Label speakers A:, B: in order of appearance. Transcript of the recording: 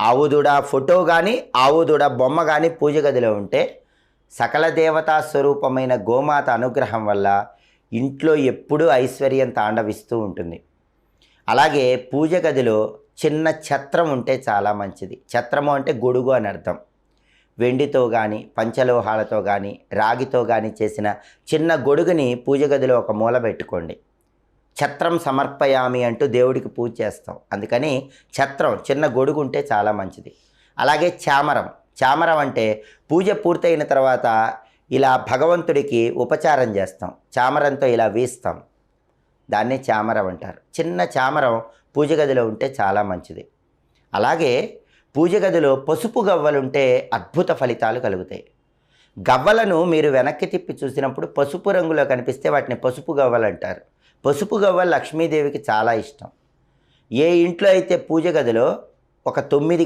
A: ఆవుదుడ photo కానీ ఆవుదుడ బొమ్మ కానీ పూజ గదిలో ఉంటే సకల దేవతా స్వరూపమైన గోమాత అనుగ్రహం వల్ల ఇంట్లో ఎప్పుడూ ఐశ్వర్యం తాండవిస్తూ ఉంటుంది. అలాగే పూజ గదిలో చిన్న ఛత్రం ఉంటే చాలా మంచిది. ఛత్రము అంటే గొడుగు అని అర్థం. వెండితో కానీ పంచలోహాలతో కానీ రాగితో కానీ చేసిన చిన్న గొడుగుని పూజ గదిలో ఒక మూల పెట్టుకోండి. ఛత్రం సమర్పయామి అంటూ దేవుడికి పూజ చేస్తాం. అందుకని ఛత్రం చిన్న గొడుగు ఉంటే చాలా మంచిది. అలాగే చామరం. చామరం అంటే పూజ పూర్తయిన తర్వాత ఇలా భగవంతుడికి ఉపచారం చేస్తాం. చామరంతో ఇలా వీస్తాం. దాన్ని చామరం అంటారు. చిన్న చామరం పూజ గదిలో ఉంటే చాలా మంచిది. అలాగే పూజ గదిలో పసుపు గవ్వలుంటే అద్భుత ఫలితాలు కలుగుతాయి. గవ్వలను మీరు వెనక్కి తిప్పి చూసినప్పుడు పసుపు రంగులో కనిపిస్తే వాటిని పసుపు గవ్వలు అంటారు. పసుపు గవ్వ లక్ష్మీదేవికి చాలా ఇష్టం. ఏ ఇంట్లో అయితే పూజ గదిలో ఒక తొమ్మిది